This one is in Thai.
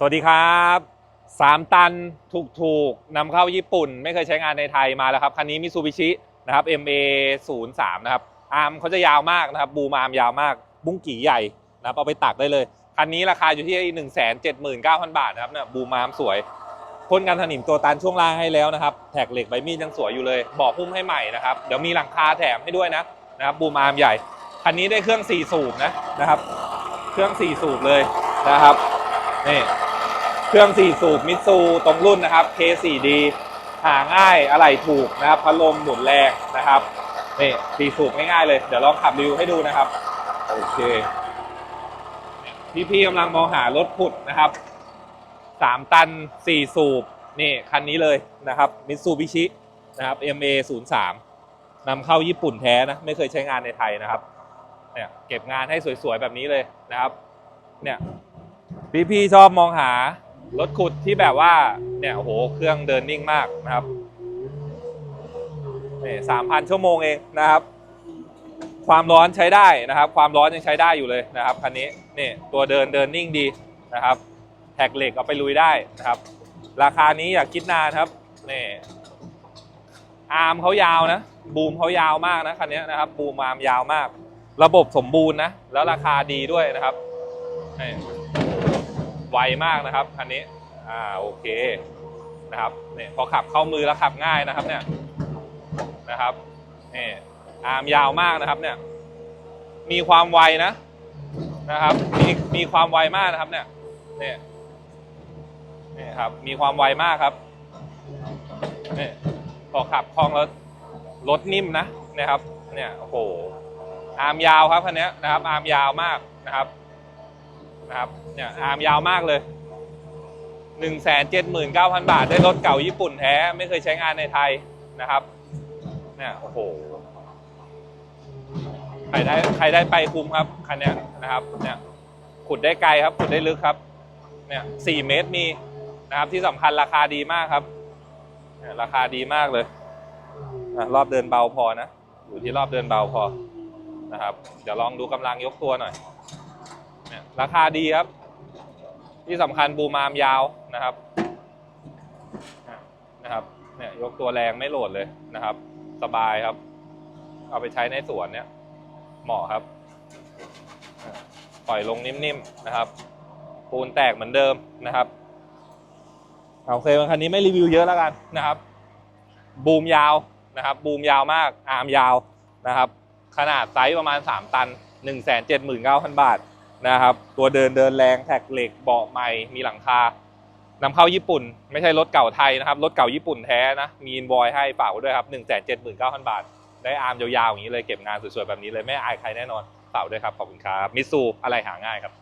สวัสดีครับสามตันถูกถูกๆนำเข้าญี่ปุ่น ไม่เคยใช้งานในไทยมาแล้วครับ คันนี้มิซูบิชินะครับ MA 0 3นะครับ อาร์มเขาจะยาวมากนะครับ บูมอาร์มยาวมาก บุ้งกี่ใหญ่นะครับเอาไปตักได้เลย คันนี้ราคาอยู่ที่ 1 7 9 0 0 0 บาทนะครับเนี่ยบูมอาร์มสวยพ่นกันถนิมตัวตันช่วงล่างให้แล้วนะครับ แท็กเหล็กใบมีดยังสวยอยู่เลยบอกหุ้มให้ใหม่นะครับ เดี๋ยวมีหลังคาแถมให้ด้วยนะนะครับ บูมอาร์มใหญ่ คันนี้ได้เครื่อง4สูบนะนะครับ เครื่อง4สูบเลยนะครับ นี่ เครื่อง4สูบมิตซูตรงรุ่นนะครับ K4D หาง่ายอะไรถูกนะครับพัดลมหมุนแรงนะครับนี่สี่สูบง่ายๆเลย เดี๋ยวลองขับรีวิวให้ดูนะครับ โอเค พี่ๆกำลังมองหารถขุดนะครับสามตันสี่สูบนี่คันนี้เลยนะครับมิตซูบิชินะครับ MA 0 3นำเข้าญี่ปุ่นแท้นะ ไม่เคยใช้งานในไทยนะครับเนี่ยเก็บงานให้สวยๆแบบนี้เลยนะครับ เนี่ยพี่ๆชอบมองหา รถขุดที่แบบว่าเนี่ยโหเครื่องเดินนิ่งมากนะครับนี่สามพันชั่วโมงเองนะครับ ความร้อนใช้ได้นะครับ ความร้อนยังใช้ได้อยู่เลยนะครับคันนี้นี่ตัวเดินเดินนิ่งดีนะครับ แท็กเหล็กเอาไปลุยได้นะครับ ราคานี้อย่าคิดนานครับนี่อาร์มเขายาวนะ บูมเขายาวมากนะคันนี้นะครับบูมอาร์มยาวมาก ระบบสมบูรณ์นะ แล้วราคาดีด้วยนะครับ ไวมากนะครับคันนี้อ่าโอเคนะครับเนี่ยพอขับเข้ามือแล้วขับง่ายนะครับเนี่ยนะครับนี่อาร์มยาวมากนะครับเนี่ยมีความไวนะนะครับมีมีความไวมากนะครับเนี่ยเนี่ยนี่ครับมีความไวมากครับเนี่ยพอขับคล่องแล้วรถนิ่มนะนี่ยครับเนี่ยโอ้โหอาร์มยาวครับคันนี้นะครับอาร์มยาวมากนะครับ นะครับเนี่ยอาร์มยาวมากเลยหนึ่งแสนเจ็ดหมื่นเก้าพันบาท ได้รถเก่าญี่ปุ่นแท้ ไม่เคยใช้งานในไทยนะครับเนี่ยโอ้โหใครได้ใครได้ไปคุ้มครับคันนี้นะครับเนี่ยขุดได้ไกลครับขุดได้ลึกครับเนี่ยสี่เมตรมีนะครับที่สำคัญราคาดีมากครับเนี่ยราคาดีมากเลยอะรอบเดินเบาพอนะ อยู่ที่รอบเดินเบาพอนะครับ เดี๋ยวลองดูกำลังยกตัวหน่อย ราคาดีครับ ที่สำคัญบูมามยาวนะครับนะครับเนี่ยยกตัวแรงไม่โหลดเลยนะครับ สบายครับ เอาไปใช้ในสวนเนี่ย เหมาะครับ ปล่อยลงนิ่มๆนะครับปูนแตกเหมือนเดิมนะครับโอเคคันนี้ไม่รีวิวเยอะแล้วกันนะครับ บูมยาวนะครับ บูมยาวมาก อาร์มยาวนะครับ ขนาดไซส์ประมาณ 3 ตัน 1 7 9 0 0 0 บาท นะครับ ตัวเดินเดินแรงแท็กเหล็กเบาะใหม่มีหลังคานำเข้าญี่ปุ่น ไม่ใช่รถเก่าไทยนะครับ รถเก่าญี่ปุ่นแท้นะ มีอินบอยให้ฝากได้วยครับ1 7 9 0 0 0 บาท ได้อาร์มยาวๆอย่างนี้เลยเก็บงานสวยๆแบบนี้เลยไม่อายใครแน่นอนฝากไว้ด้วยครับขอบคุณครับมิสูอะไรหาง่ายครับ